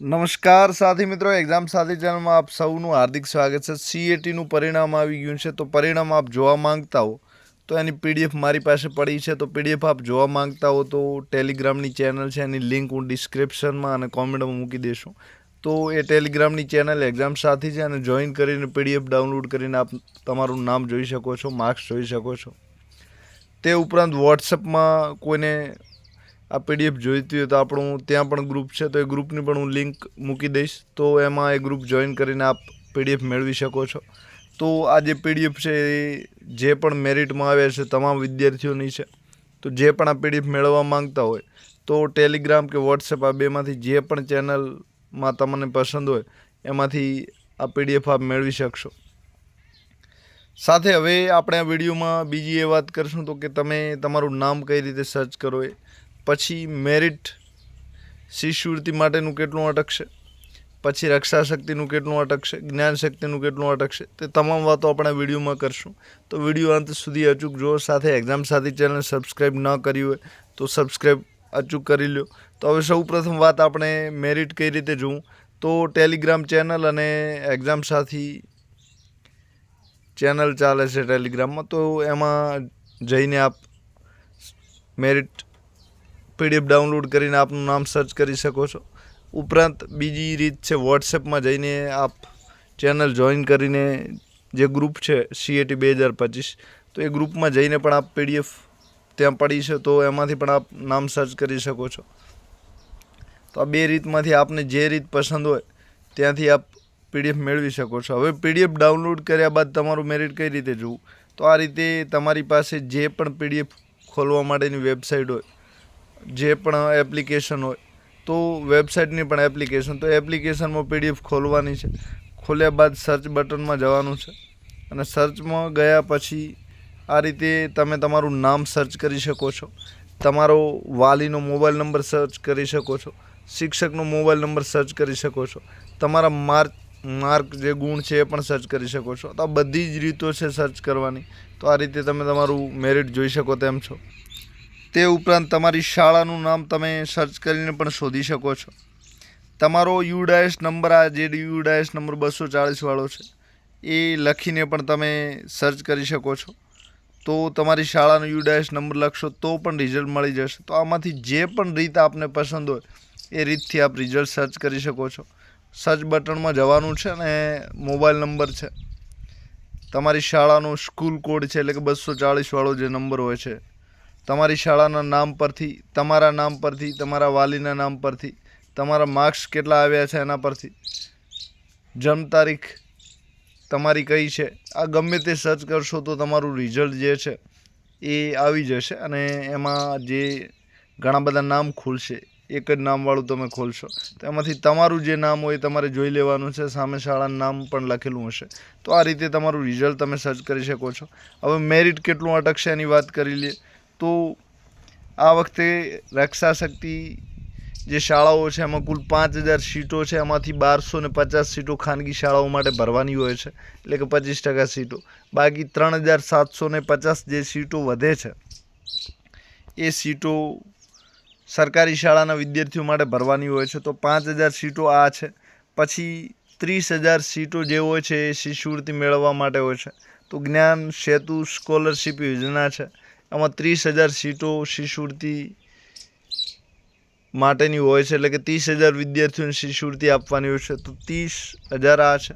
નમસ્કાર સાથી મિત્રો એક્ઝામ સાથી ચેનલમાં આપ સૌનું હાર્દિક સ્વાગત છે. સીએટીનું પરિણામ આવી ગયું છે, તો પરિણામ આપ જોવા માંગતા હો, તો એની પીડીએફ મારી પાસે પડી છે, તો પીડીએફ આપ જોવા માંગતા હો તો ટેલિગ્રામની ચેનલ છે, એની લિંક હું ડિસ્ક્રિપ્શનમાં અને કોમેન્ટમાં મૂકી દઈશું. તો એ ટેલિગ્રામની ચેનલ એક્ઝામ સાથી છે, અને જોઈન કરીને પીડીએફ ડાઉનલોડ કરીને આપ તમારું નામ જોઈ શકો છો માર્ક્સ જોઈ શકો છો. તે ઉપરાંત વોટ્સઅપમાં કોઈને આ પીડીએફ જોઈતી હોય તો આપણું ત્યાં પણ ગ્રુપ છે, તો એ ગ્રુપની પણ હું લિંક મૂકી દઈશ. તો એમાં એ ગ્રુપ જોઈન કરીને આપ પીડીએફ મેળવી શકો છો. તો આ જે પીડીએફ છે, એ જે પણ મેરિટમાં આવ્યા છે, તમામ વિદ્યાર્થીઓની છે, તો જે પણ આ પીડીએફ મેળવવા માંગતા હોય, તો ટેલિગ્રામ કે વોટ્સએપ આ બેમાંથી જે પણ ચેનલમાં તમને પસંદ હોય, એમાંથી આ પીડીએફ આપ મેળવી શકશો. સાથે હવે આપણે આ વિડીયોમાં બીજી એ વાત કરશું, તો કે તમે તમારું નામ કઈ રીતે સર્ચ કરો એ. પછી મેરિટ શિષ્યવૃત્તિ માટેનું કેટલું અટકશે? પછી રક્ષા શક્તિનું કેટલું અટકશે? જ્ઞાન શક્તિનું કેટલું અટકશે? તે તમામ વાતો આપણે વિડીયોમાં કરશું. તો વીડિયો અંત સુધી અચૂક જુઓ. સાથે એક્ઝામ સાથી ચેનલ સબસ્ક્રાઈબ ન કરી હોય તો સબસ્ક્રાઈબ અચૂક કરી લો તો હવે સૌ પ્રથમ વાત આપણે મેરિટ કઈ રીતે જોવું? તો ટેલિગ્રામ ચેનલ અને એક્ઝામ સાથી ચેનલ ચાલે છે ટેલિગ્રામમાં. તો એમાં જઈને આપ મેરિટ પીડીએફ ડાઉનલોડ કરીને આપનું નામ સર્ચ કરી શકો છો. ઉપરાંત બીજી રીત છે વોટ્સએપમાં જઈને આપ ચેનલ જોઈન કરીને જે ગ્રુપ છે સીએટી બે હજાર પચીસ, તો એ ગ્રુપમાં જઈને પણ આપ પીડીએફ ત્યાં પડી છે, તો એમાંથી પણ આપ નામ સર્ચ કરી શકો છો. તો આ બે રીતમાંથી આપને જે રીત પસંદ હોય, ત્યાંથી આપ પીડીએફ મેળવી શકો છો. હવે પીડીએફ ડાઉનલોડ કર્યા બાદ તમારું મેરિટ કઈ રીતે જોવું? તો આ રીતે તમારી પાસે જે પણ પીડીએફ ખોલવા માટેની વેબસાઇટ હોય જે પણ એપ્લિકેશન હોય, તો વેબસાઇટની પણ એપ્લિકેશન તો એપ્લિકેશનમાં પીડીએફ ખોલવાની છે. ખોલ્યા બાદ સર્ચ બટનમાં જવાનું છે. અને સર્ચમાં ગયા પછી આ રીતે તમે તમારું નામ સર્ચ કરી શકો છો. તમારો વાલીનો મોબાઈલ નંબર સર્ચ કરી શકો છો. શિક્ષકનો મોબાઈલ નંબર સર્ચ કરી શકો છો. તમારા માર્ક માર્ક જે ગુણ છે એ પણ સર્ચ કરી શકો છો. તો આ બધી જ રીતો છે સર્ચ કરવાની. તો આ રીતે તમે તમારું મેરિટ જોઈ શકો તેમ છો. તે ઉપરાંત તમારી શાળાનું નામ તમે સર્ચ કરીને પણ શોધી શકો છો. તમારો યુડાયસ નંબર આ જે યુડાયસ નંબર બસો ચાળીસવાળો છે, એ લખીને પણ તમે સર્ચ કરી શકો છો. તો તમારી શાળાનો યુડાયસ નંબર લખશો તો પણ રિઝલ્ટ મળી જશે. તો આમાંથી જે પણ રીત આપને પસંદ હોય, એ રીતથી આપ રિઝલ્ટ સર્ચ કરી શકો છો. સર્ચ બટનમાં જવાનું છે અને મોબાઈલ નંબર છે. તમારી શાળાનો સ્કૂલ કોડ છે, એટલે કે બસો ચાળીસવાળો જે નંબર હોય છે તમારી શાળાના નામ પરથી, તમારા નામ પરથી, તમારા વાલીના નામ પરથી, તમારા માર્ક્સ કેટલા આવ્યા છે એના પરથી. જન્મ તારીખ તમારી કઈ છે? આ ગમે તે સર્ચ કરશો તો તમારું રિઝલ્ટ જે છે એ આવી જશે અને એમાં જે ઘણા બધા નામ ખુલશે, એક જ નામવાળું તમે ખોલશો. તો એમાંથી તમારું જે નામ હોય તમારે જોઈ લેવાનું છે, સામે શાળાનું નામ પણ લખેલું હશે. તો આ રીતે તમારું રિઝલ્ટ તમે સર્ચ કરી શકો છો. હવે મેરિટ કેટલું અટકશે એની વાત કરી લઈએ. તો આ વખતે રક્ષા શક્તિ જે શાળાઓ છે, એમાં કુલ પાંચ હજાર સીટો છે. એમાંથી બારસો ને પચાસ સીટો ખાનગી શાળાઓ માટે ભરવાની હોય છે. એટલે કે પચીસ ટકા સીટો. બાકી ત્રણ હજાર સાતસો ને પચાસ જે સીટો વધે છે, એ સીટો સરકારી શાળાના વિદ્યાર્થીઓ માટે ભરવાની હોય છે. તો પાંચ હજાર સીટો આ છે. પછી ત્રીસ હજાર સીટો જે હોય છે, એ શિષ્યવૃત્તિ મેળવવા માટે હોય છે. તો જ્ઞાન સેતુ સ્કોલરશીપ યોજના છે. એમાં ત્રીસ હજાર સીટો શિષ્યવૃત્તિ માટેની હોય છે, એટલે કે ત્રીસ હજાર વિદ્યાર્થીઓને શિષ્યવૃત્તિ આપવાની હોય છે. તો ત્રીસ હજાર આ છે.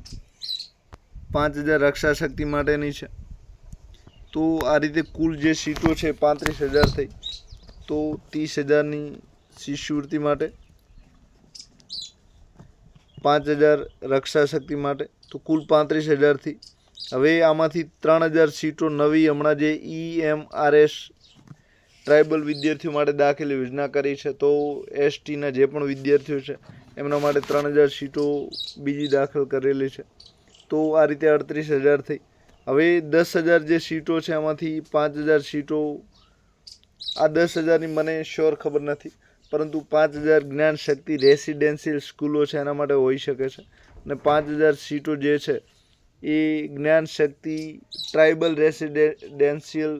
પાંચ હજાર રક્ષા શક્તિ માટેની છે. તો આ રીતે કુલ જે સીટો છે, પાંત્રીસ હજાર થઈ. તો ત્રીસ હજારની શિષ્યવૃત્તિ માટે પાંચ હજાર રક્ષા શક્તિ માટે. તો કુલ પાંત્રીસ હજારથી હવે આમાંથી ત્રણ હજાર સીટો નવી હમણાં જે E M R S tribal વિદ્યાર્થીઓ માટે દાખલ યોજના કરી છે, તો એસટીના જે પણ વિદ્યાર્થીઓ છે, એમના માટે ત્રણ હજાર સીટો બીજી દાખલ કરેલી છે. તો આ રીતે અડત્રીસ હજાર થઈ. હવે દસ હજાર જે સીટો છે એમાંથી પાંચ હજાર સીટો, આ દસ હજારની મને શ્યોર ખબર નથી, પરંતુ પાંચ હજાર જ્ઞાન શક્તિ રેસિડેન્શિયલ સ્કૂલો છે, એના માટે હોઈ શકે છે. અને પાંચ હજાર સીટો જે છે એ જ્ઞાન શક્તિ ટ્રાઇબલ રેસિડેન્શિયલ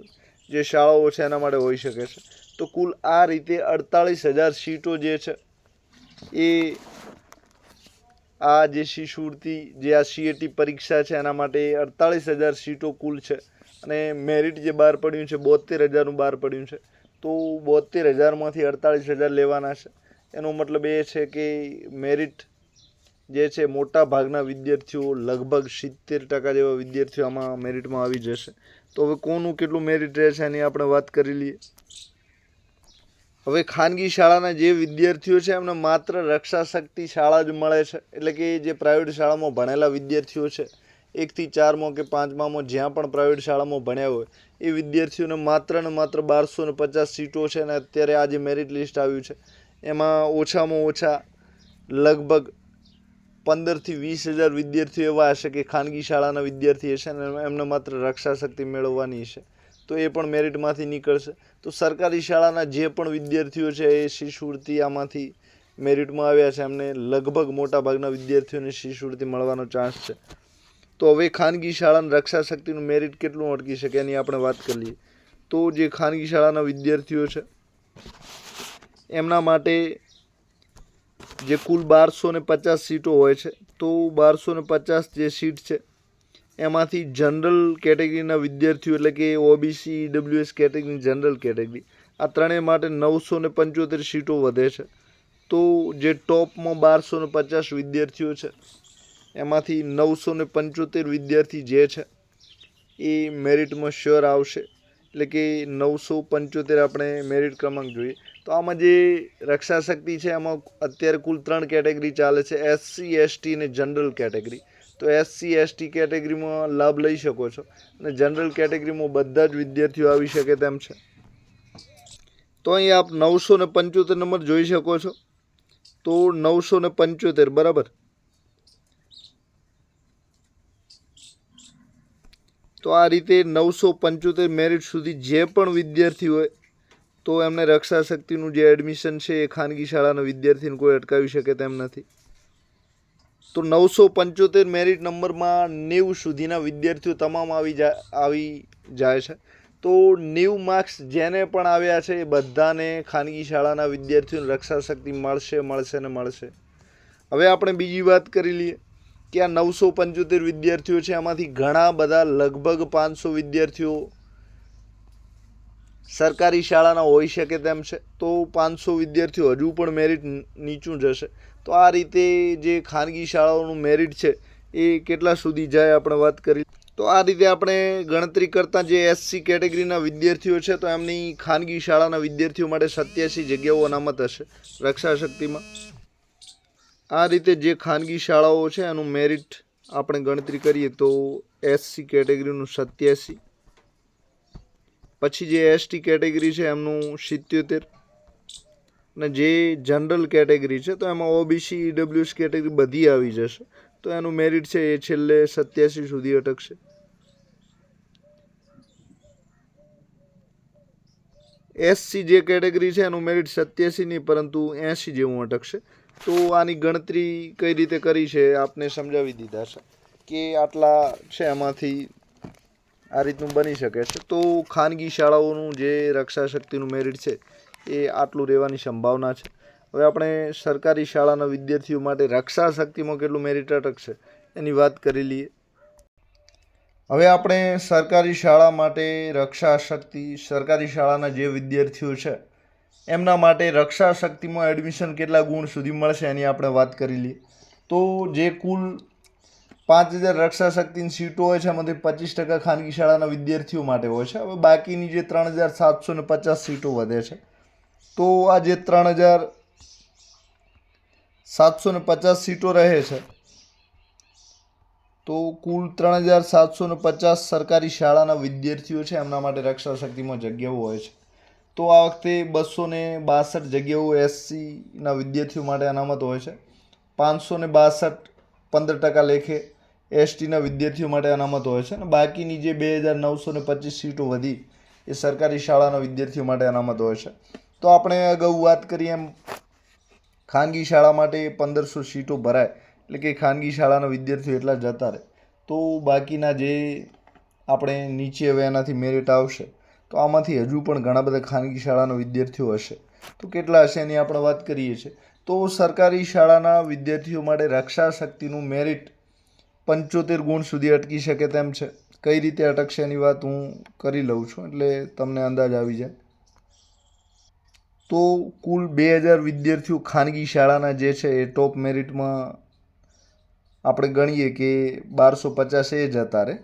જે શાળાઓ છે એના માટે હોઈ શકે છે. તો કુલ આ રીતે અડતાળીસ હજાર સીટો જે છે, એ આ જે શિષ્યવૃત્તિ જે આ સીએટી પરીક્ષા છે એના માટે અડતાળીસ હજાર સીટો કુલ છે. અને મેરિટ જે બહાર પડ્યું છે બોતેર હજારનું બહાર પડ્યું છે. તો બોતેર હજારમાંથી અડતાળીસ હજાર લેવાના છે. એનો મતલબ એ છે કે મેરિટ જે છે મોટા ભાગના વિદ્યાર્થીઓ લગભગ સિત્તેર ટકા જેવા વિદ્યાર્થીઓ આમાં મેરિટમાં આવી જશે. તો હવે કોનું કેટલું મેરિટ રહે છે એની આપણે વાત કરી લઈએ. હવે ખાનગી શાળાના જે વિદ્યાર્થીઓ છે, એમને માત્ર રક્ષા શક્તિ શાળા જ મળે છે. એટલે કે જે પ્રાઇવેટ શાળામાં ભણેલા વિદ્યાર્થીઓ છે, એકથી ચારમાં કે પાંચમામાં જ્યાં પણ પ્રાઇવેટ શાળામાં ભણ્યા હોય, એ વિદ્યાર્થીઓને માત્ર ને માત્ર બારસો ને પચાસ સીટો છે અને અત્યારે આ જે મેરિટ લિસ્ટ આવ્યું છે, એમાં ઓછામાં ઓછા લગભગ પંદરથી વીસ હજાર વિદ્યાર્થીઓ એવા હશે કે ખાનગી શાળાના વિદ્યાર્થી હશે અને એમને માત્ર રક્ષા શક્તિ મેળવવાની છે. તો એ પણ મેરિટમાંથી નીકળશે. તો સરકારી શાળાના જે પણ વિદ્યાર્થીઓ છે એ શિષ્યવૃત્તિ આમાંથી મેરિટમાં આવ્યા છે. એમને લગભગ મોટા ભાગના વિદ્યાર્થીઓને શિષ્યવૃત્તિ મળવાનો ચાન્સ છે. તો હવે ખાનગી શાળાના રક્ષા શક્તિનું મેરિટ કેટલું અટકી શકે એની આપણે વાત કરી લઈએ. તો જે ખાનગી શાળાના વિદ્યાર્થીઓ છે, એમના માટે જે કુલ બારસો ને પચાસ સીટો હોય છે, તો બારસો ને પચાસ જે સીટ છે, એમાંથી જનરલ કેટેગરીના વિદ્યાર્થીઓ એટલે કે OBC WS category general category, આ ત્રણેય માટે નવસો ને પંચોતેર સીટો વધે છે. તો જે ટોપમાં બારસો ને પચાસ વિદ્યાર્થીઓ છે, એમાંથી નવસો ને પંચોતેર વિદ્યાર્થી જે છે, એ મેરિટમાં શ્યોર આવશે. એટલે કે નવસો પંચોતેર આપણે મેરિટ ક્રમાંક જોઈએ. તો આમાં જે રક્ષા શક્તિ છે, એમાં અત્યારે કુલ ત્રણ કેટેગરી ચાલે છે. એસસી એસટી અને જનરલ કેટેગરી તો એસસી એસટી કેટેગરીમાં લાભ લઈ શકો છો. અને જનરલ કેટેગરીમાં બધા જ વિદ્યાર્થીઓ આવી શકે તેમ છે. તો અહીં આપ નવસો ને પંચોતેર નંબર જોઈ શકો છો. તો નવસો ને પંચોતેર, બરાબર? તો આ રીતે નવસો પંચોતેર મેરિટ સુધી જે પણ વિદ્યાર્થી હોય તો એમને રક્ષા શક્તિનું જે એડમિશન છે એ ખાનગી શાળાના વિદ્યાર્થીને કોઈ અટકાવી શકે તેમ નથી. તો નવસો પંચોતેર મેરિટ નંબરમાં નેવું સુધીના વિદ્યાર્થીઓ તમામ આવી જા, આવી જાય છે. તો નેવું માર્ક્સ જેને પણ આવ્યા છે એ બધાને ખાનગી શાળાના વિદ્યાર્થીઓને રક્ષા શક્તિ મળશે મળશે ને મળશે. હવે આપણે બીજી વાત કરી લઈએ કે આ નવસો પંચોતેર વિદ્યાર્થીઓ છે એમાંથી ઘણા બધા લગભગ પાંચસો વિદ્યાર્થીઓ સરકારી શાળાના હોઈ શકે તેમ છે, તો પાંચસો વિદ્યાર્થીઓ હજુ પણ મેરિટ નીચું જશે તો આ રીતે જે ખાનગી શાળાઓનું મેરિટ છે, એ કેટલા સુધી જાય આપણે વાત કરી. તો આ રીતે આપણે ગણતરી કરતાં જે એસસી કેટેગરીના વિદ્યાર્થીઓ છે, તો એમની ખાનગી શાળાના વિદ્યાર્થીઓ માટે સત્યાસી જગ્યાઓ અનામત હશે રક્ષા શક્તિમાં આ રીતે જે ખાનગી શાળાઓ છે, એનું મેરિટ આપણે ગણતરી કરીએ તો એસસી કેટેગરીનું સત્યાસી. પછી જે એસટી કેટેગરી છે, એમનું સિત્યોતેર. અને જે જનરલ કેટેગરી છે, તો એમાં ઓબીસી ઈડબ્લ્યુએસ કેટેગરી બધી આવી જશે. તો એનું મેરિટ છે એ છેલ્લે સત્યાસી સુધી અટકશે. એસસી જે કેટેગરી છે, એનું મેરિટ સત્યાસી નહીં પરંતુ એંસી જેવું અટકશે. તો આની ગણતરી કઈ રીતે કરી છે, આપને સમજાવી દીધા છે. કે આટલા છે એમાંથી આ રીતનું બની શકે છે. તો ખાનગી શાળાઓનું જે રક્ષા શક્તિનું મેરિટ છે, એ આટલું રહેવાની સંભાવના છે. હવે આપણે સરકારી શાળાના વિદ્યાર્થીઓ માટે રક્ષા શક્તિમાં કેટલું મેરિટ અટકશે, એની વાત કરી લઈએ. હવે આપણે સરકારી શાળા માટે રક્ષા શક્તિ સરકારી શાળાના જે વિદ્યાર્થીઓ છે, એમના માટે રક્ષા શક્તિમાં એડમિશન કેટલા ગુણ સુધી મળશે એની આપણે વાત કરી લઈએ. તો જે કુલ પાંચ હજાર રક્ષા શક્તિની સીટો હોય છે, એમાંથી પચીસ ટકા ખાનગી શાળાના વિદ્યાર્થીઓ માટે હોય છે. હવે બાકીની જે ત્રણ હજાર સાતસો ને પચાસ સીટો વધે છે, તો આ જે ત્રણ હજાર સાતસો ને પચાસ સીટો રહે છે, તો કુલ ત્રણ હજાર સાતસો ને પચાસ સરકારી શાળાના વિદ્યાર્થીઓ છે, એમના માટે રક્ષા શક્તિમાં જગ્યાઓ હોય છે. તો આ વખતે બસો ને બાસઠ જગ્યાઓ એસસીના વિદ્યાર્થીઓ માટે અનામત હોય છે. પાંચસો ને બાસઠ પંદર ટકા લેખે એસટીના વિદ્યાર્થીઓ માટે અનામત હોય છે અને બાકીની જે બે હજાર નવસો ને પચીસ સીટો વધી, એ સરકારી શાળાના વિદ્યાર્થીઓ માટે અનામત હોય છે. તો આપણે અગાઉ વાત કરી એમ, ખાનગી શાળા માટે પંદરસો સીટો ભરાય, એટલે કે ખાનગી શાળાના વિદ્યાર્થીઓ એટલા જતા રહે. તો બાકીના જે આપણે નીચે હવે એનાથી મેરિટ આવશે, તો આમાંથી હજુ પણ ઘણા બધા ખાનગી શાળાના વિદ્યાર્થીઓ હશે. તો કેટલા હશે એની આપણે વાત કરીએ છીએ. તો સરકારી શાળાના વિદ્યાર્થીઓ માટે રક્ષા શક્તિનું મેરિટ પંચોતેર ગુણ સુધી અટકી શકે તેમ છે. કઈ રીતે અટકશે એની વાત હું કરી લઉં છું, એટલે તમને અંદાજ આવી જાય. તો કુલ બે હજાર વિદ્યાર્થીઓ ખાનગી શાળાના જે છે એ ટોપ મેરિટમાં આપણે ગણીએ કે બારસો પચાસ એ જ હતા રે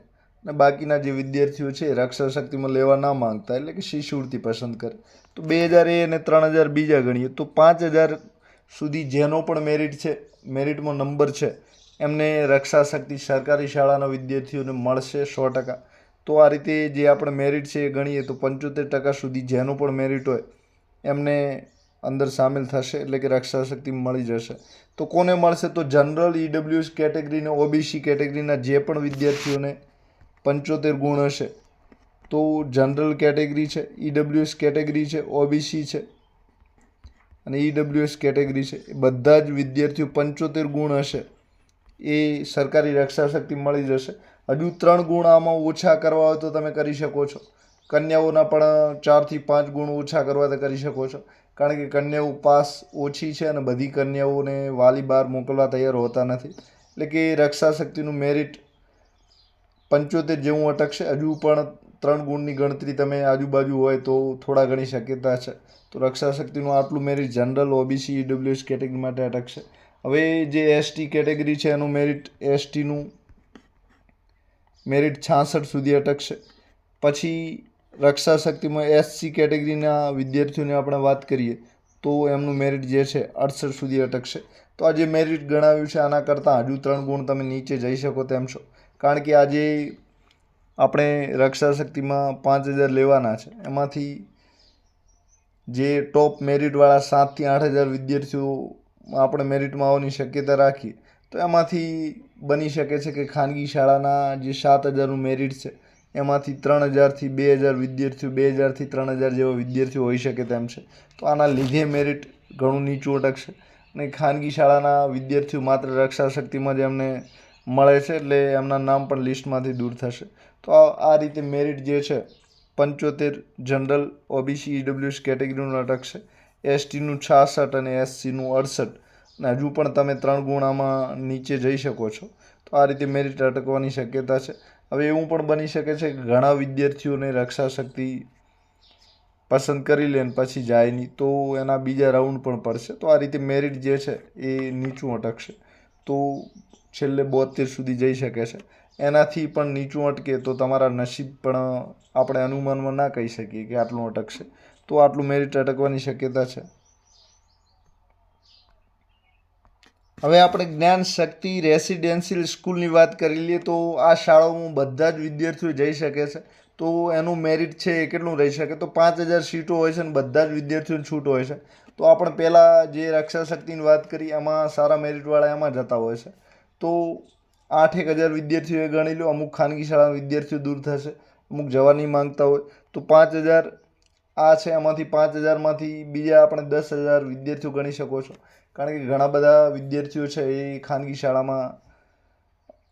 અને બાકીના જે વિદ્યાર્થીઓ છે રક્ષા શક્તિમાં લેવા ના માંગતા, એટલે કે શિષ્યવૃત્તિ પસંદ કરે. તો બે હજાર એ અને ત્રણ હજાર બીજા ગણીએ, તો પાંચ હજાર સુધી જેનો પણ મેરિટ છે, મેરિટમાં નંબર છે એમને રક્ષા શક્તિ સરકારી શાળાના વિદ્યાર્થીઓને મળશે સો ટકા. તો આ રીતે જે આપણે મેરિટ છે એ ગણીએ તો પંચોતેર ટકા સુધી જેનો પણ મેરિટ હોય, એમને અંદર સામેલ થશે એટલે કે રક્ષા શક્તિ મળી જશે. તો કોને મળશે? તો જનરલ ઈડબ્લ્યુએસ કેટેગરીને, ઓબીસી કેટેગરીના જે પણ વિદ્યાર્થીઓને પંચોતેર ગુણ હશે, તો જનરલ કેટેગરી છે ઈડબ્લ્યુએસ કેટેગરી છે, ઓબીસી છે અને ઈડબ્લ્યુએસ કેટેગરી છે. એ બધા જ વિદ્યાર્થીઓ પંચોતેર ગુણ હશે. એ સરકારી રક્ષા શક્તિ મળી જશે. હજુ ત્રણ ગુણ આમાં ઓછા કરવા હોય તો તમે કરી શકો છો. કન્યાઓના પણ ચારથી પાંચ ગુણ ઓછા કરવા તો કરી શકો છો. કારણ કે કન્યાઓ પાસ ઓછી છે અને બધી કન્યાઓને વાલી બહાર મોકલવા તૈયાર હોતા નથી. એટલે કે રક્ષા શક્તિનું મેરિટ પંચોતેર જેવું અટકશે. હજુ પણ ત્રણ ગુણની ગણતરી તમે આજુબાજુ હોય તો થોડા ઘણી શક્યતા છે. તો રક્ષા શક્તિનું આટલું merit general OBC EWS category માટે અટકશે. હવે જે એસટી કેટેગરી છે, એનું મેરિટ એસટીનું મેરિટ છાસઠ સુધી અટકશે. પછી રક્ષા શક્તિમાં એસસી કેટેગરીના વિદ્યાર્થીઓની આપણે વાત કરીએ, તો એમનું મેરિટ જે છે, અડસઠ સુધી અટકશે. તો આ જે મેરિટ ગણાવ્યું છે, આના કરતાં હજુ ત્રણ ગુણ તમે નીચે જઈ શકો તેમ છો. કારણ કે આજે આપણે રક્ષા શક્તિમાં પાંચ હજાર લેવાના છે. એમાંથી જે ટોપ મેરિટવાળા સાતથી આઠ હજાર વિદ્યાર્થીઓ આપણે મેરિટમાં આવવાની શક્યતા રાખીએ તો એમાંથી બની શકે છે કે ખાનગી શાળાના જે સાત હજારનું મેરિટ છે, એમાંથી ત્રણ હજારથી બે હજાર વિદ્યાર્થીઓ, બે હજારથી ત્રણ હજાર જેવા વિદ્યાર્થીઓ હોઈ શકે તેમ છે. તો આના લીધે મેરિટ ઘણું નીચું અટકશે અને ખાનગી શાળાના વિદ્યાર્થીઓ માત્ર રક્ષા શક્તિમાં જ એમને મળે છે, એટલે એમના નામ પણ લિસ્ટમાંથી દૂર થશે. તો આ રીતે મેરિટ જે છે, પંચોતેર જનરલ ઓબીસી ઈડબ્લ્યુએસ કેટેગરીનું અટકશે. એસટીનું છાસઠ અને એસસીનું અડસઠ. અને હજુ પણ તમે ત્રણ ગુણામાં નીચે જઈ શકો છો. તો આ રીતે મેરિટ અટકવાની શક્યતા છે. હવે એવું પણ બની શકે છે કે ઘણા વિદ્યાર્થીઓને રક્ષા શક્તિ પસંદ કરી લે પછી જાય નહીં. તો એના બીજા રાઉન્ડ પણ પડશે. તો આ રીતે મેરિટ જે છે એ નીચું અટકશે. તો છેલ્લે બોતેર સુધી જઈ શકે છે. એનાથી પણ નીચું અટકે તો તમારા નસીબ પણ આપણે અનુમાનમાં ના કહી શકીએ કે આટલું અટકશે. તો આટલું મેરિટ અટકવાની શક્યતા છે. હવે આપણે જ્ઞાન શક્તિ રેસિડેન્શિયલ સ્કૂલની વાત કરી લઈએ તો આ શાળાઓમાં બધા જ વિદ્યાર્થીઓ જઈ શકે છે. તો એનું મેરિટ છે એ કેટલું રહી શકે? તો પાંચ હજાર સીટો હોય છે અને બધા જ વિદ્યાર્થીઓની છૂટ હોય છે. તો આપણે પહેલાં જે રક્ષા શક્તિની વાત કરી એમાં સારા મેરિટવાળા એમાં જતા હોય છે. તો આઠ એક હજાર વિદ્યાર્થીઓએ ગણી લો, અમુક ખાનગી શાળાના વિદ્યાર્થીઓ દૂર થશે, અમુક જવા નહીં માંગતા હોય. તો પાંચ હજાર આ છે એમાંથી પાંચ હજારમાંથી બીજા આપણે દસ હજાર વિદ્યાર્થીઓ ગણી શકો છો. કારણ કે ઘણા બધા વિદ્યાર્થીઓ છે એ ખાનગી શાળામાં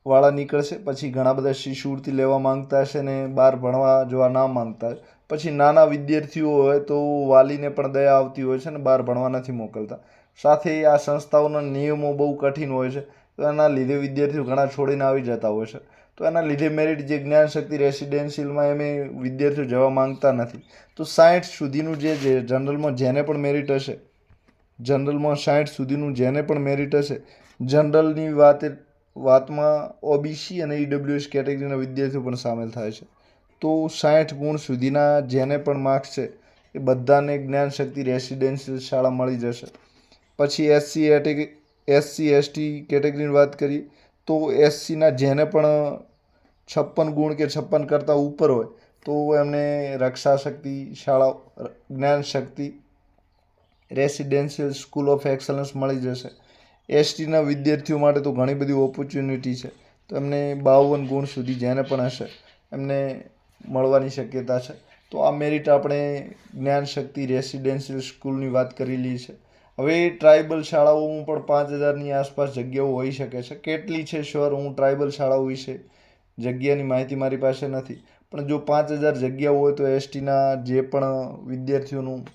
વાળા નીકળશે, પછી ઘણા બધા શિષ્યવૃત્તિ લેવા માંગતા હશે ને બહાર ભણવા જવા ના માંગતા પછી નાના વિદ્યાર્થીઓ હોય તો વાલીને પણ દયા આવતી હોય છે ને બહાર ભણવા નથી મોકલતા. સાથે આ સંસ્થાઓના નિયમો બહુ કઠિન હોય છે. તો એના લીધે વિદ્યાર્થીઓ ઘણા છોડીને આવી જતા હોય છે. તો એના લીધે મેરિટ જે જ્ઞાન શક્તિ રેસિડેન્શિયલમાં એમ વિદ્યાર્થીઓ જવા માંગતા નથી. તો સાઠ સુધીનું જે જનરલમાં જેને પણ મેરિટ હશે, જનરલમાં સાઠ સુધીનું જેને પણ મેરિટ હશે, જનરલની વાત વાતમાં ઓબીસી અને ઈડબ્લ્યુએસ કેટેગરીના વિદ્યાર્થીઓ પણ સામેલ થાય છે. તો સાઠ ગુણ સુધીના જેને પણ માર્ક્સ છે, એ બધાને જ્ઞાન શક્તિ રેસિડેન્શિયલ શાળા મળી જશે. પછી એસસી એટેગરી એસસી એસટી કેટેગરીની વાત કરીએ, તો એસસીના જેને પણ છપ્પન ગુણ કે છપ્પન કરતાં ઉપર હોય, તો એમને રક્ષા શક્તિ શાળા Gyan Shakti residential school of excellence મળી જશે. એસટીના વિદ્યાર્થીઓ માટે તો ઘણી બધી ઓપોર્ચ્યુનિટી છે. તો એમને બાવન ગુણ સુધી જેને પણ હશે, એમને મળવાની શક્યતા છે. તો આ મેરિટ આપણે જ્ઞાન શક્તિ રેસિડેન્શિયલ સ્કૂલની વાત કરેલી છે હવે ટ્રાઇબલ શાળાઓમાં પણ પાંચ હજારની આસપાસ જગ્યાઓ હોઈ શકે છે. કેટલી છે શ્યોર હું ટ્રાઇબલ શાળાઓ વિશે જગ્યાની માહિતી મારી પાસે નથી. પણ જો પાંચ હજાર જગ્યાઓ હોય તો એસટીના જે પણ વિદ્યાર્થીઓનું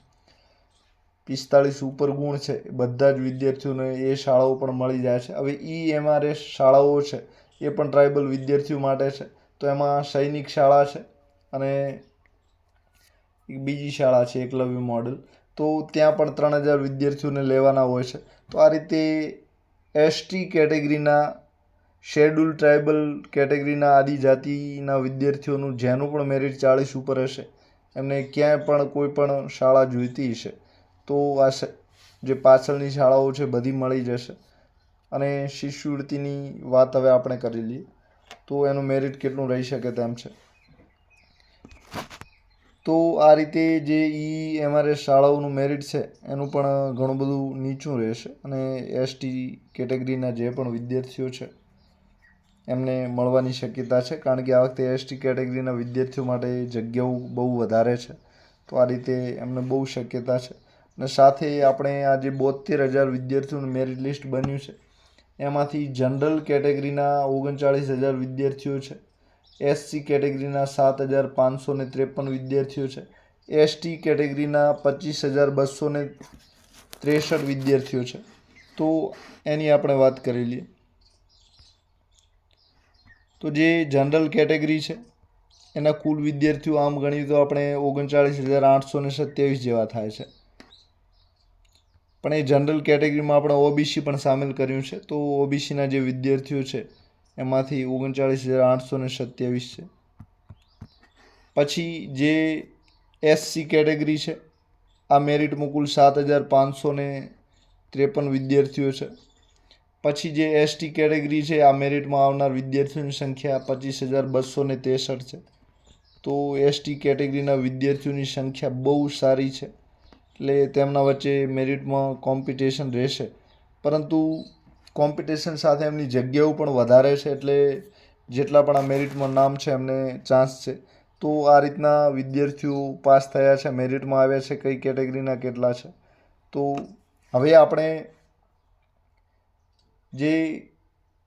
પિસ્તાળીસ ઉપર ગુણ છે બધા જ વિદ્યાર્થીઓને એ શાળાઓ પણ મળી જાય છે. હવે ઈ એમઆરએસ શાળાઓ છે, એ પણ ટ્રાઇબલ વિદ્યાર્થીઓ માટે છે. તો એમાં સૈનિક શાળા છે અને બીજી શાળા છે, એકલવ્ય મોડલ. તો ત્યાં પણ ત્રણ હજાર વિદ્યાર્થીઓને લેવાના હોય છે. તો આ રીતે એસટી કેટેગરીના શેડ્યુલ ટ્રાઇબલ કેટેગરીના આદિજાતિના વિદ્યાર્થીઓનું જેનું પણ મેરિટ ચાળીસ ઉપર હશે, એમને ક્યાંય પણ કોઈ પણ શાળા જોઈતી હશે, તો આ જે પાછળની શાળાઓ છે બધી મળી જશે. અને શિષ્યવૃત્તિની વાત હવે આપણે કરી લઈએ, તો એનું મેરિટ કેટલું રહી શકે તેમ છે. તો આ રીતે જે ઈ એમઆરએસ શાળાઓનું મેરિટ છે, એનું પણ ઘણું બધું નીચું રહેશે. અને એસટી કેટેગરીના જે પણ વિદ્યાર્થીઓ છે એમને મળવાની શક્યતા છે કારણ કે આ વખતે એસટી કેટેગરીના વિદ્યાર્થીઓ માટે જગ્યાઓ બહુ વધારે છે. તો આ રીતે એમને બહુ શક્યતા છે. અને સાથે આપણે આ જે બોતેર હજાર વિદ્યાર્થીઓનું મેરિટ લિસ્ટ બન્યું છે, એમાંથી જનરલ કેટેગરીના ઓગણચાળીસ હજાર વિદ્યાર્થીઓ છે એસસી કેટેગરીના સાત હજાર પાંચસો ને ત્રેપન વિદ્યાર્થીઓ છે એસટી કેટેગરીના પચીસ હજાર બસો ત્રેસઠ વિદ્યાર્થીઓ છે. તો એની આપણે વાત કરી લઈએ. તો જે જનરલ કેટેગરી છે, એના કુલ વિદ્યાર્થીઓ આમ ગણીએ તો આપણે ઓગણચાળીસ હજાર આઠસો ને સત્યાવીસ જેવા થાય છે. પણ એ જનરલ કેટેગરીમાં આપણે ઓબીસી પણ સામેલ કર્યું છે, તો ઓબીસીના જે વિદ્યાર્થીઓ છે, એમાંથી ઓગણચાળીસ હજાર આઠસો ને સત્યાવીસ છે. પછી જે એસસી કેટેગરી છે, આ મેરિટમાં કુલ સાત હજાર પાંચસો ત્રેપન વિદ્યાર્થીઓ છે. પછી જે એસટી કેટેગરી છે, આ મેરિટમાં આવનાર વિદ્યાર્થીઓની સંખ્યા પચીસ હજાર બસો ને ત્રેસઠ છે. તો એસટી કેટેગરીના વિદ્યાર્થીઓની સંખ્યા બહુ સારી છે. એટલે તેમના વચ્ચે મેરિટમાં કોમ્પિટિશન રહેશે. પરંતુ કોમ્પિટિશન સાથે એમની જગ્યાઓ પણ વધારે છે, એટલે જેટલા પણ આ મેરિટમાં નામ છે, એમને ચાન્સ છે. તો આ રીતના વિદ્યાર્થીઓ પાસ થયા છે મેરિટમાં આવ્યા છે, કઈ કેટેગરીના કેટલા છે. તો હવે આપણે જે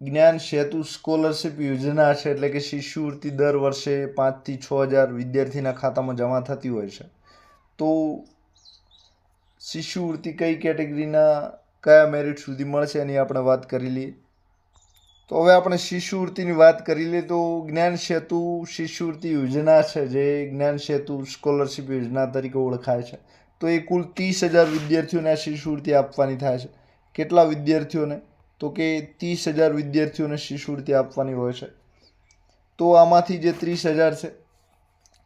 જ્ઞાન સેતુ સ્કોલરશિપ યોજના છે, એટલે કે શિષ્યવૃત્તિ દર વર્ષે પાંચથી છ હજાર વિદ્યાર્થીના ખાતામાં જમા થતી હોય છે. તો શિષ્યવૃત્તિ કઈ કેટેગરીના, કયા મેરિટ સુધી મળશે એની આપણે વાત કરી લઈએ. તો હવે આપણે શિષ્યવૃત્તિની વાત કરી લઈએ તો જ્ઞાન સેતુ શિષ્યવૃત્તિ યોજના છે, જે જ્ઞાન સેતુ સ્કોલરશિપ યોજના તરીકે ઓળખાય છે. તો એ કુલ ત્રીસ હજાર વિદ્યાર્થીઓને આ શિષ્યવૃત્તિ આપવાની થાય છે. કેટલા વિદ્યાર્થીઓને? તો કે ત્રીસ હજાર વિદ્યાર્થીઓને શિષ્યવૃત્તિ આપવાની હોય છે. તો આમાંથી જે ત્રીસ હજાર છે,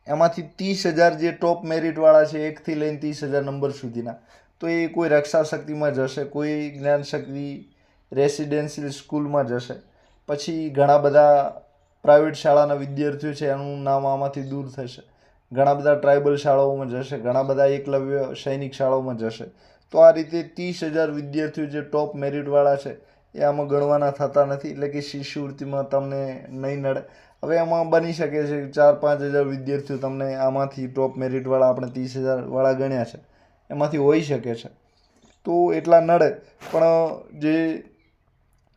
એમાંથી ત્રીસ હજાર જે ટોપ મેરિટવાળા છે, એકથી લઈને ત્રીસ હજાર નંબર સુધીના, તો એ કોઈ રક્ષા શક્તિમાં જશે, કોઈ જ્ઞાન શક્તિ રેસિડેન્શિયલ સ્કૂલમાં જશે. પછી ઘણા બધા પ્રાઇવેટ શાળાના વિદ્યાર્થીઓ છે, એનું નામ આમાંથી દૂર થશે. ઘણા બધા ટ્રાઇબલ શાળાઓમાં જશે, ઘણા બધા એકલવ્ય સૈનિક શાળાઓમાં જશે. તો આ રીતે ત્રીસ હજાર વિદ્યાર્થીઓ જે ટોપ મેરિટવાળા છે એ આમાં ગણવાના થતા નથી, એટલે કે શિષ્યવૃત્તિમાં તમને નહીં નડે. હવે એમાં બની શકે છે, ચાર પાંચ હજાર વિદ્યાર્થીઓ તમને આમાંથી ટોપ મેરિટવાળા આપણે ત્રીસ હજારવાળા ગણ્યા છે, એમાંથી હોઈ શકે છે. તો એટલા નડે, પણ જે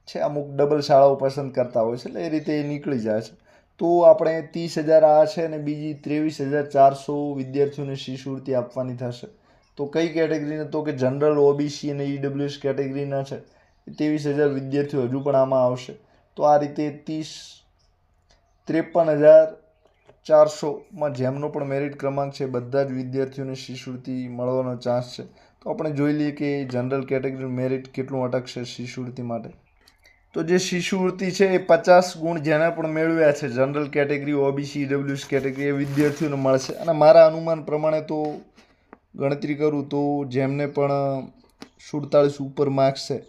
છે અમુક ડબલ શાળાઓ પસંદ કરતા હોય છે, એટલે એ રીતે એ નીકળી જાય છે. તો આપણે ત્રીસ હજાર આ છે અને બીજી ત્રેવીસ હજાર ચારસો વિદ્યાર્થીઓને શિષ્યવૃત્તિ આપવાની થશે. તો કઈ કેટેગરીને? તો કે જનરલ ઓબીસી અને ઈડબ્લ્યુએસ કેટેગરીના છે. ત્રેવીસ હજાર વિદ્યાર્થીઓ હજુ પણ આમાં આવશે. તો આ રીતે ત્રીસ ત્રેપન હજાર ચારસોમાં જેમનો પણ મેરિટ ક્રમાંક છે, બધા જ વિદ્યાર્થીઓને શિષ્યવૃત્તિ મળવાનો ચાન્સ છે. તો આપણે જોઈ લઈએ કે જનરલ કેટેગરીનું મેરિટ કેટલું અટકશે શિષ્યવૃત્તિ માટે. તો જે શિષ્યવૃત્તિ છે એ પચાસ ગુણ જેને પણ મેળવ્યા છે general category OBC EWS category એ વિદ્યાર્થીઓને મળશે. અને મારા અનુમાન પ્રમાણે તો ગણતરી કરું તો જેમને પણ સુડતાળીસ ઉપર માર્ક્સ છે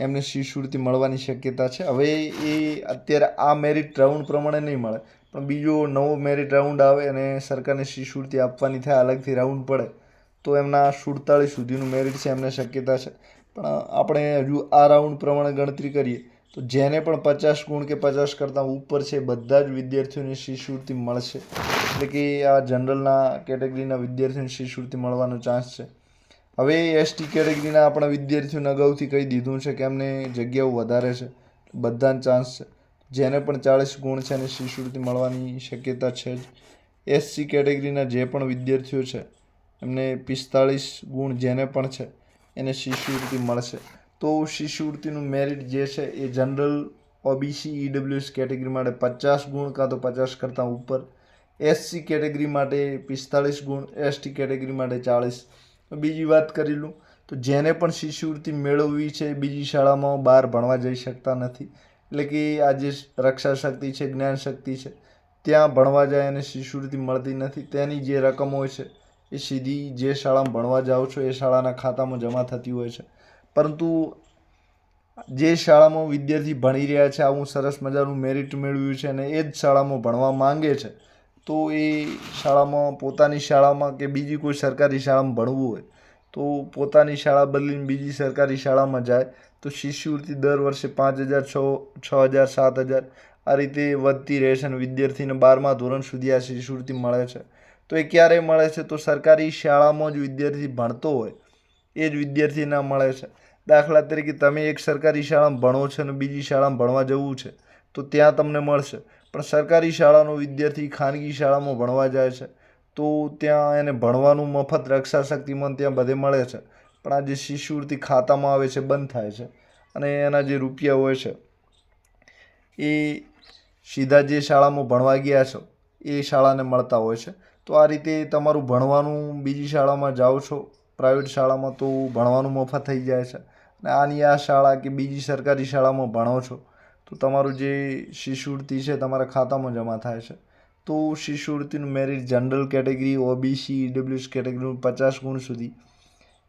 એમને શિષ્યવૃત્તિ મળવાની શક્યતા છે. હવે એ અત્યારે આ મેરિટ રાઉન્ડ પ્રમાણે નહીં મળે. પણ બીજો નવો મેરિટ રાઉન્ડ આવે અને સરકારને શિષ્યવૃત્તિ આપવાની થાય, અલગથી રાઉન્ડ પડે, તો એમના સુડતાળીસ સુધીનું મેરિટ છે એમને શક્યતા છે. પણ આપણે હજુ આ રાઉન્ડ પ્રમાણે ગણતરી કરીએ, તો જેને પણ પચાસ ગુણ કે પચાસ કરતાં ઉપર છે, બધા જ વિદ્યાર્થીઓને શિષ્યવૃત્તિ મળશે. એટલે કે આ જનરલના કેટેગરીના વિદ્યાર્થીઓને શિષ્યવૃત્તિ મળવાનો ચાન્સ છે. હવે એસટી કેટેગરીના આપણા વિદ્યાર્થીઓને અગાઉથી કહી દીધું છે કે એમને જગ્યાઓ વધારે છે, બધાને ચાન્સ છે. જેને પણ ચાળીસ ગુણ છે એને શિષ્યવૃત્તિ મળવાની શક્યતા છે જ. એસસી કેટેગરીના જે પણ વિદ્યાર્થીઓ છે, એમને પિસ્તાળીસ ગુણ જેને પણ છે, એને શિષ્યવૃત્તિ મળશે. તો શિષ્યવૃત્તિનું મેરિટ જે છે એ જનરલ ઓબીસી ઈડબ્લ્યુએસ કેટેગરી માટે પચાસ ગુણ કાં તો પચાસ કરતાં ઉપર. એસસી કેટેગરી માટે પિસ્તાળીસ ગુણ, એસટી કેટેગરી માટે ચાળીસ. બીજી વાત કરી લઉં. તો જેને પણ શિષ્યવૃત્તિ મેળવવી છે, બીજી શાળામાં બહાર ભણવા જઈ શકતા નથી. એટલે કે આ જે રક્ષા શક્તિ છે, જ્ઞાન શક્તિ છે, ત્યાં ભણવા જાય અને શિષ્યવૃત્તિ મળતી નથી. તેની જે રકમ હોય છે, એ સીધી જે શાળામાં ભણવા જાઓ છો, એ શાળાના ખાતામાં જમા થતી હોય છે. પરંતુ જે શાળામાં વિદ્યાર્થી ભણી રહ્યા છે, આવું સરસ મજાનું મેરિટ મેળવ્યું છે અને એ જ શાળામાં ભણવા માંગે છે તો એ શાળામાં, પોતાની શાળામાં કે બીજી કોઈ સરકારી શાળામાં ભણવું હોય, તો પોતાની શાળા બદલીને બીજી સરકારી શાળામાં જાય, તો શિષ્યવૃત્તિ દર વર્ષે પાંચ હજાર, છ છ હજાર, સાત હજાર આ રીતે વધતી રહે છે અને વિદ્યાર્થીને બારમા ધોરણ સુધી આ શિષ્યવૃત્તિ મળે છે. તો એ ક્યારે મળે છે? તો સરકારી શાળામાં જ વિદ્યાર્થી ભણતો હોય, એ જ વિદ્યાર્થીને મળે છે. દાખલા તરીકે તમે એક સરકારી શાળામાં ભણો છો અને બીજી શાળામાં ભણવા જવું છે, તો ત્યાં તમને મળશે. પણ સરકારી શાળાનો વિદ્યાર્થી ખાનગી શાળામાં ભણવા જાય છે, તો ત્યાં એને ભણવાનું મફત રક્ષા શક્તિમાં ત્યાં બધે મળે છે. પણ આ જે શિષ્યવૃત્તિ ખાતામાં આવે છે, બંધ થાય છે. અને એના જે રૂપિયા હોય છે, એ સીધા જે શાળામાં ભણવા ગયા છો, એ શાળાને મળતા હોય છે. તો આ રીતે તમારું ભણવાનું બીજી શાળામાં જાઓ છો, પ્રાઇવેટ શાળામાં, તો ભણવાનું મફત થઈ જાય છે. અને આની આ શાળા કે બીજી સરકારી શાળામાં ભણો છો તો તમારું જે શિષ્યવૃત્તિ છે, તમારા ખાતામાં જમા થાય છે. તો શિષ્યવૃત્તિનું merit general category OBC EWS કેટેગરીનું પચાસ ગુણ સુધી.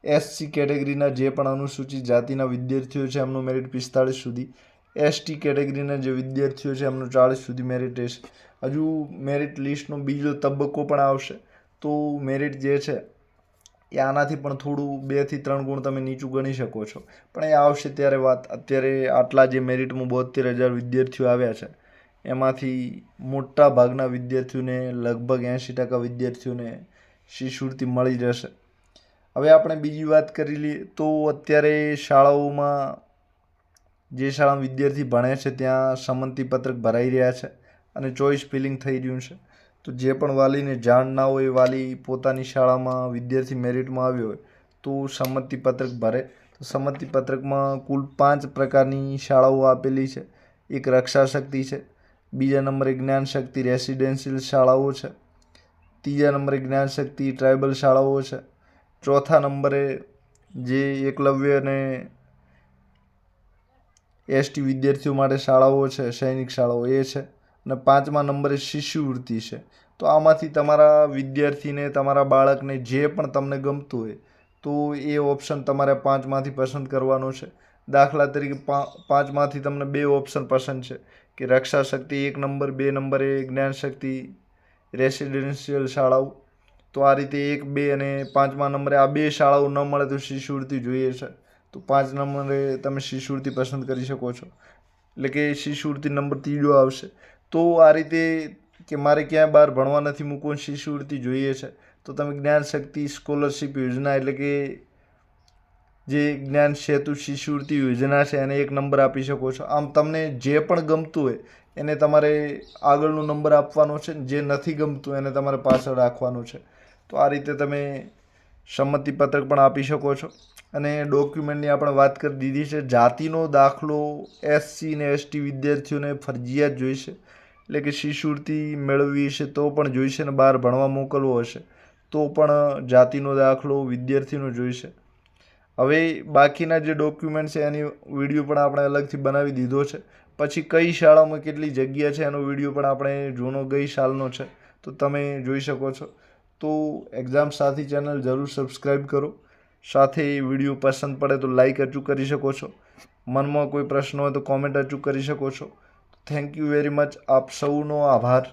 એસસી કેટેગરીના જે પણ અનુસૂચિત જાતિના વિદ્યાર્થીઓ છે, એમનું મેરિટ પિસ્તાળીસ સુધી. એસટી કેટેગરીના જે વિદ્યાર્થીઓ છે, એમનું ચાળીસ સુધી મેરિટ રહેશે. હજુ મેરિટ લિસ્ટનો બીજો તબક્કો પણ આવશે. તો મેરિટ જે છે એ આનાથી પણ થોડું બેથી ત્રણ ગુણ તમે નીચું ગણી શકો છો. પણ એ આવશે ત્યારે વાત, અત્યારે આટલા જે મેરિટમાં બોતેર હજાર વિદ્યાર્થીઓ આવ્યા છે, એમાંથી મોટા ભાગના વિદ્યાર્થીઓને લગભગ એંશી ટકા વિદ્યાર્થીઓને શિષ્યવૃત્તિ મળી જશે. હવે આપણે બીજી વાત કરી લઈએ તો અત્યારે શાળાઓમાં જે શાળામાં વિદ્યાર્થી ભણે છે, ત્યાં સંમતિ પત્રક ભરાઈ રહ્યા છે અને ચોઈસ ફિલિંગ થઈ રહ્યું છે. તો જે પણ વાલીને જાણ ના હોય, વાલી પોતાની શાળામાં, વિદ્યાર્થી મેરિટમાં આવ્યો હોય, તો સંમતિ પત્રક ભરે. તો સંમતિપત્રકમાં કુલ પાંચ પ્રકારની શાળાઓ આપેલી છે. એક રક્ષા શક્તિ છે, બીજા નંબરે જ્ઞાન શક્તિ રેસિડેન્શિયલ શાળાઓ છે, ત્રીજા નંબરે જ્ઞાન શક્તિ ટ્રાઇબલ શાળાઓ છે, ચોથા નંબરે જે એકલવ્ય અને એસટી વિદ્યાર્થીઓ માટે શાળાઓ છે, સૈનિક શાળાઓ, એ છે. અને પાંચમા નંબરે શિષ્યવૃત્તિ છે. તો આમાંથી તમારા વિદ્યાર્થીને, તમારા બાળકને જે પણ તમને ગમતું હોય, તો એ ઓપ્શન તમારે પાંચમાંથી પસંદ કરવાનો છે. દાખલા તરીકે પાંચમાંથી તમને બે ઓપ્શન પસંદ છે, કે રક્ષા શક્તિ એક નંબર, બે નંબરે જ્ઞાન શક્તિ રેસિડેન્શિયલ શાળાઓ. તો આ રીતે એક, બે અને પાંચમા નંબરે આ બે શાળાઓ ન મળે તો શિષ્યવૃત્તિ જોઈએ છે. તો પાંચ નંબરે તમે શિષ્યવૃત્તિ પસંદ કરી શકો છો. એટલે કે શિષ્યવૃત્તિ નંબર ત્રીજો આવશે. તો આ રીતે કે મારે ક્યાંય બહાર ભણવા નથી મૂકવું શિષ્યવૃત્તિ જોઈએ છે. તો તમે જ્ઞાન શક્તિ સ્કોલરશિપ યોજના એટલે કે જે જ્ઞાન સેતુ શિષ્યવૃત્તિ યોજના છે એને એક નંબર આપી શકો છો. આમ તમને જે પણ ગમતું હોય એને તમારે આગળનો નંબર આપવાનો છે જે નથી ગમતું એને તમારે પાછળ રાખવાનું છે. તો આ રીતે તમે સંમતિપત્રક પણ આપી શકો છો. અને ડોક્યુમેન્ટની આપણે વાત કરી દીધી છે. જાતિનો દાખલો એસસી ને એસટી વિદ્યાર્થીઓને ફરજિયાત જોઈશે. એટલે કે શિષ્યવૃત્તિ મેળવવી હશે તો પણ જોઈશે ને બહાર ભણવા મોકલવો હશે, તો પણ જાતિનો દાખલો વિદ્યાર્થીનો જોઈશે. હવે બાકીના જે ડોક્યુમેન્ટ છે એની વીડિયો પણ આપણે અલગથી બનાવી દીધો છે. પછી કઈ શાળામાં કેટલી જગ્યા છે એનો વીડિયો પણ આપણે જૂનો ગઈ સાલનો છે, તો તમે જોઈ શકો છો. તો એક્ઝામ સાથી ચેનલ જરૂર સબસ્ક્રાઈબ કરો. સાથે વીડિયો પસંદ પડે તો લાઈક અચૂક કરી શકો છો. મનમાં કોઈ પ્રશ્ન હોય તો કોમેન્ટ અચૂક કરી શકો છો. થેન્ક યુ વેરી મચ આપ સૌનો આભાર.